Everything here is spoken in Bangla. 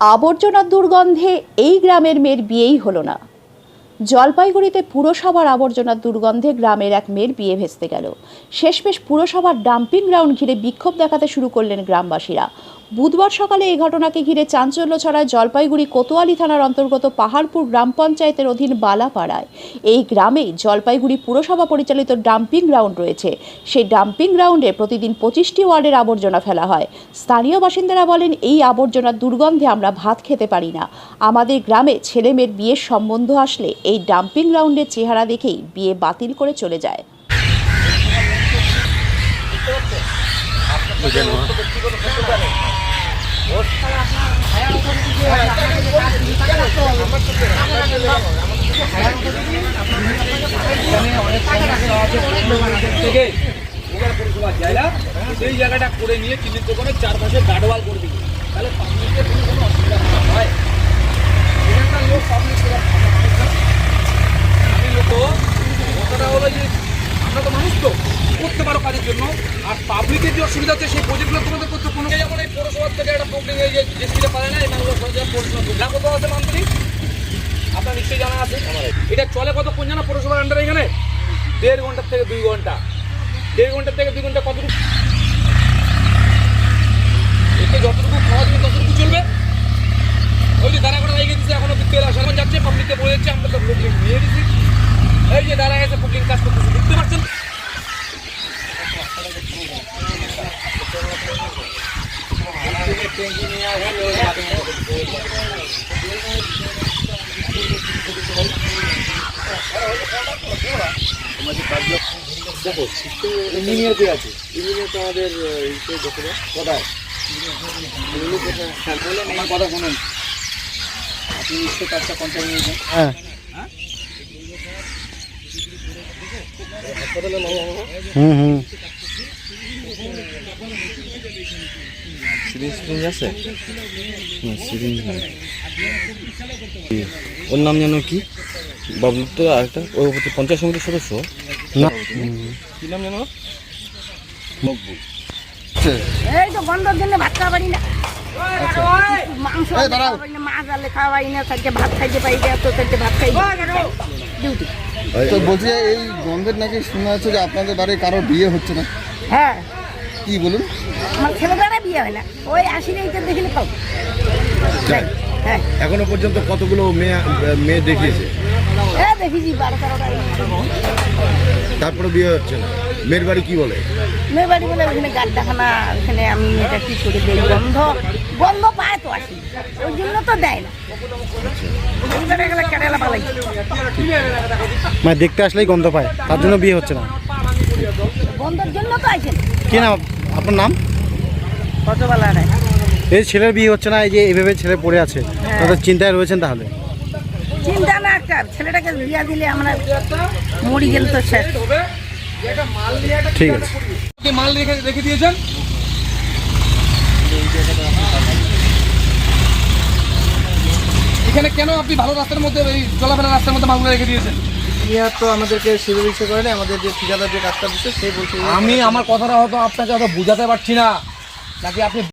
আবর্জনার দুর্গন্ধে এই গ্রামের মেয়ের বিয়েই হলো না। জলপাইগুড়িতে পুরসভার আবর্জনার দুর্গন্ধে গ্রামের এক মেয়ের বিয়ে ভেস্তে গেল। শেষমেশ পুরসভার ডাম্পিং গ্রাউন্ড ঘিরে বিক্ষোভ দেখাতে শুরু করলেন গ্রামবাসীরা। বুধবার সকালে এই ঘটনাকে ঘিরে চাঞ্চল্য ছড়ায় জলপাইগুড়ি কোতোয়ালি থানার অন্তর্গত পাহাড়পুর গ্রাম পঞ্চায়েতের অধীন বালাপাড়ায়। এই গ্রামেই জলপাইগুড়ি পুরসভা পরিচালিত ডাম্পিং গ্রাউন্ড রয়েছে। সেই ডাম্পিং গ্রাউন্ডে প্রতিদিন পঁচিশটি ওয়ার্ডের আবর্জনা ফেলা হয়। স্থানীয় বাসিন্দারা বলেন, এই আবর্জনার দুর্গন্ধে আমরা ভাত খেতে পারি না। আমাদের গ্রামে ছেলে মেয়ের বিয়ের সম্বন্ধ আসলে এই ডাম্পিং গ্রাউন্ডের চেহারা দেখেই বিয়ে বাতিল করে চলে যায়। সেই জায়গাটা করে নিয়ে চিহ্নিত করে চারপাশে গার্ডওয়াল করে দিবি। তাহলে পাবলিকের কোনো অসুবিধা হয় এখানকার লোক পাবলিক সেবা ভালো মানুষ না। আমি লোক কথাটা হলো যে আমরা তো মানুষ তো করতে পারো কাজের জন্য। আর পাবলিকের যে অসুবিধা হচ্ছে সেই প্রজেক্টগুলো তোমাদের করতে কোনো যেমন এই পৌরসভার থেকে একটা প্রবলেম এই যে জেসিটা পারে না এই ম্যাঙ্গলোর সরকার কত আছে মান্থলি আপনার নিশ্চয়ই জানা আছে? এটা চলে কতক্ষণ জানা পৌরসভার আন্ডারে এখানে? দেড় ঘণ্টা থেকে দুই ঘণ্টা। দেড় ঘণ্টা থেকে দুই ঘণ্টা কতটুকু এতে যতটুকু খাওয়া যাবে ততটুকু চলবে। ওই যে দাঁড়া করে রেখে দিচ্ছে এখনও তেল আসা এখন যাচ্ছে পাবলিককে বলে যাচ্ছে আমরা তো নিয়ে দিচ্ছি এই যে দাঁড়া গেছে বুকিং কাজ করতেছে। বুঝতে পারছেন ইঞ্জিনিয়ার কে আছে? ইঞ্জিনিয়ার তো আমাদের কোথায়? কথা শুনুন। আপনি নিশ্চয়ই কাজটা কন্ট্যাক্ট নিয়েছেন হ্যাঁ? হুম হুম। সিরিঞ্জ ফিরিঞ্জ আছে? না সিরিঞ্জ নেই। ওর নাম যেন কি? বাবলু তো আরেকটা ও হচ্ছে পঞ্চায়েত সমিতির সদস্য। না। কি নাম যেন? এই তো বন্ধর জন্য ভাত খাওয়া পারি না। মাংস আনলে খাওয়া না, মাছ আনলে খাওয়া পারি না সাথে ভাত খাইতে পারি না তো ভাত খাই ডিউটি তো বলছি এই গন্ধের নাকি শোনা যাচ্ছে যে আপনাদের বাড়ি কারও বিয়ে হচ্ছে না। হ্যাঁ। কি বলুন? আমার ছেলেটারা বিয়ে হয় না। ওই আশি রেখে দেখলে খাও হ্যাঁ। এখনও পর্যন্ত কতগুলো মেয়ে মেয়ে দেখিয়েছে? হ্যাঁ দেখেছি বারো তেরোটা তারপরে বিয়ে হচ্ছে না। মেয়ের বাড়ি কি বলে? মেয়ে বাড়ি বলে ওখানে গাড্ডাখানা ওখানে আমি এটা কি করে দিই গন্ধ। গন্ধ পায় তো আসি। ওই জন্য তো দেয় না। মানে দেখতে আসলেই গন্ধ পায়। তার জন্য বিয়ে হচ্ছে না। জন্য তো কি নাম আপনার নাম? কতবেলা এই ছেলের বিয়ে হচ্ছে না এই যে এইভাবে ছেলে পড়ে আছে তাদের চিন্তায় রয়েছেন তাহলে? চিন্তা না একটা ছেলেটাকে বিয়া দিলে আমরা মরি গেলে তো শেষ। ঠিক আছে। আপনি মাল রেখে রেখে দিয়েছেন? এখানে কেন আপনি ভালো রাস্তার মধ্যে এই চলাফেরা রাস্তার মধ্যে মালগুলো রেখে দিয়েছেন? ইয়া তো আমাদেরকে সেভাবে ইচ্ছে করে আমাদের যে ঠিকাদার যে কাজটা দিচ্ছে, সে বলছে আমি আমার কথাটা হয়তো আপনাকে হয়তো বোঝাতে পারছি না। নাকি আপনি